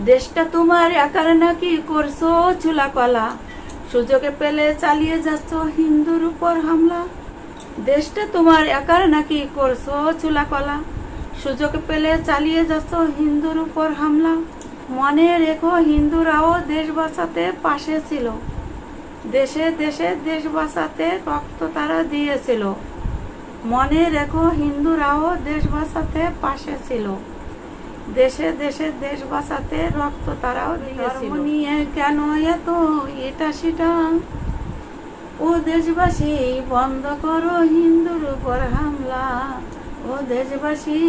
দেশটা তোমার একার নাকি করছ চুলা কলা সুযোগে পেলে চালিয়ে যাচ্ছ হিন্দুর উপর হামলা। দেশটা তোমার একার নাকি করছ চুলা কলা সুযোগ পেলে চালিয়ে যাচ্ছ হিন্দুর উপর হামলা। মনে রেখো হিন্দুরাও দেশ বাঁচাতে পাশে ছিল। দেশে দেশে দেশ বাঁচাতে রক্ত তারা দিয়েছিল। মনে রেখো হিন্দুরাও দেশ বাঁচাতে পাশে ছিল। দেশে দেশে দেশ বাঁচাতে রক্ত তারাও দিয়েছিল। নিয়ে কেন এত? এটা সেটা? ও দেশবাসী বন্ধ করো হিন্দুর উপর হামলা। ও দেশবাসী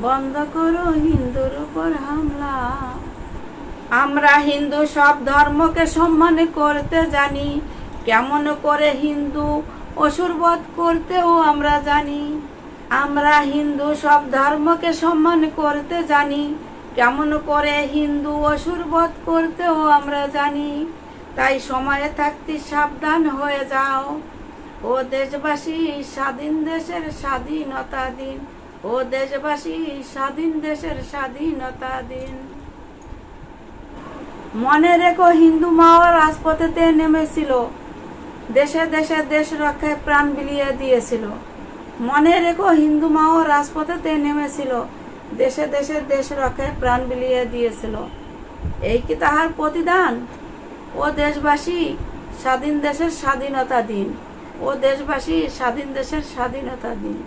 বন্ধ করো হিন্দুর উপর হামলা। আমরা হিন্দু সব ধর্মকে সম্মান করতে জানি। কেমন করে হিন্দু অসুরবধ করতেও আমরা জানি। আমরা হিন্দু, সব ধর্মকে সম্মান করতে জানি। কেমন করে হিন্দু অসুর অসুরবধ করতেও আমরা জানি। তাই সময়ে থাকতে সাবধান হয়ে যাও। ও দেশবাসী, স্বাধীন দেশের স্বাধীনতা দিন। ও দেশবাসী, স্বাধীন দেশের স্বাধীনতা দিন। মনে রেখো, হিন্দু মাও রাজপথেতে নেমেছিল। দেশে দেশে দেশ রক্ষায় প্রাণ বিলিয়ে দিয়েছিল। মনে রেখো, হিন্দু মাও রাজপথেতে নেমেছিল। দেশে দেশে দেশ রক্ষায় প্রাণ বিলিয়ে দিয়েছিল। এই কি তাহার প্রতিদান? ও দেশবাসী, স্বাধীন দেশের স্বাধীনতা দিন। ও দেশবাসী, স্বাধীন দেশের স্বাধীনতা দিন।